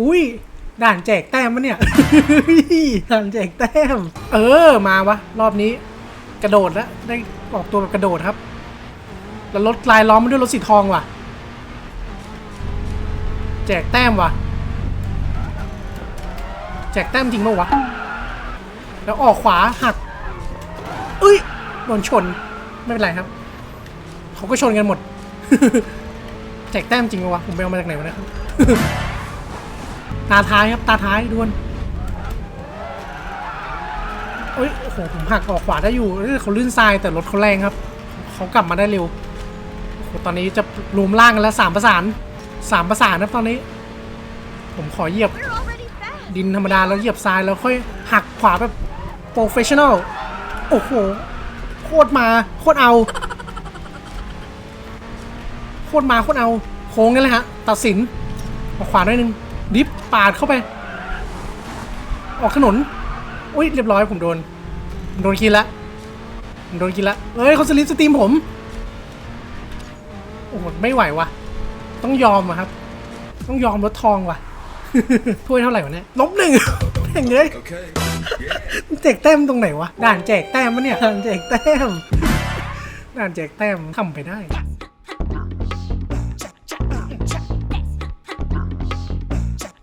อุ้ยด่านแจกแต้มมะเนี่ย ด่านแจกแต้ม เออมาวะ รอบนี้ กระโดดแล้วได้ออกตัวแบบกระโดดครับ แล้วรถลายล้อมมาด้วยรถสีทองว่ะ แจกแต้มว่ะ แจกแต้มจริงปะวะ แล้วออกขวาหักเอ้ยโดนชนไม่เป็นไรครับเขาก็ชนกันหมด แจกแต้มจริงปะวะผมไปเอามาจากไหนวะเนะครับ ตาท้ายครับ ตาท้ายดวนเอ้ยโอ้โหผมหักออกขวาได้อยู่เขาลื่นทรายแต่รถเขาแรงครับเขากลับมาได้เร็วโอ้โหตอนนี้จะรวมร่างกันแล้วสามประสานสามประสานครับตอนนี้ ผมขอเหยียบดินธรรมดาแล้วเหยียบทรายแล้วค่อยหักขวาแบบโปรเฟชชั่นอลโอ้โหโคตรมาโคตรเอา โคตรมาโคตรเอา โค้งนี่แหละฮะตัดสินออกขวาหน่อยหนึง ดิฟปาดเข้าไป ออกถนนอุ้ยเรียบร้อยผมโดนโดนคินละโดนคินละเอ้ยเขาสลิปสตรีมผม โอ้โหไม่ไหววะต้องยอมอะครับ ต้องยอมรถทองว่ะถ้วยเท่าไหร่วะเนี่ยลบหนึ่งแม่งเลยแจกแต้มตรงไหนวะ ด่านแจกแต้มมะเนี่ยด่านแจกแต้มด่านแจกแต้มทำไปได้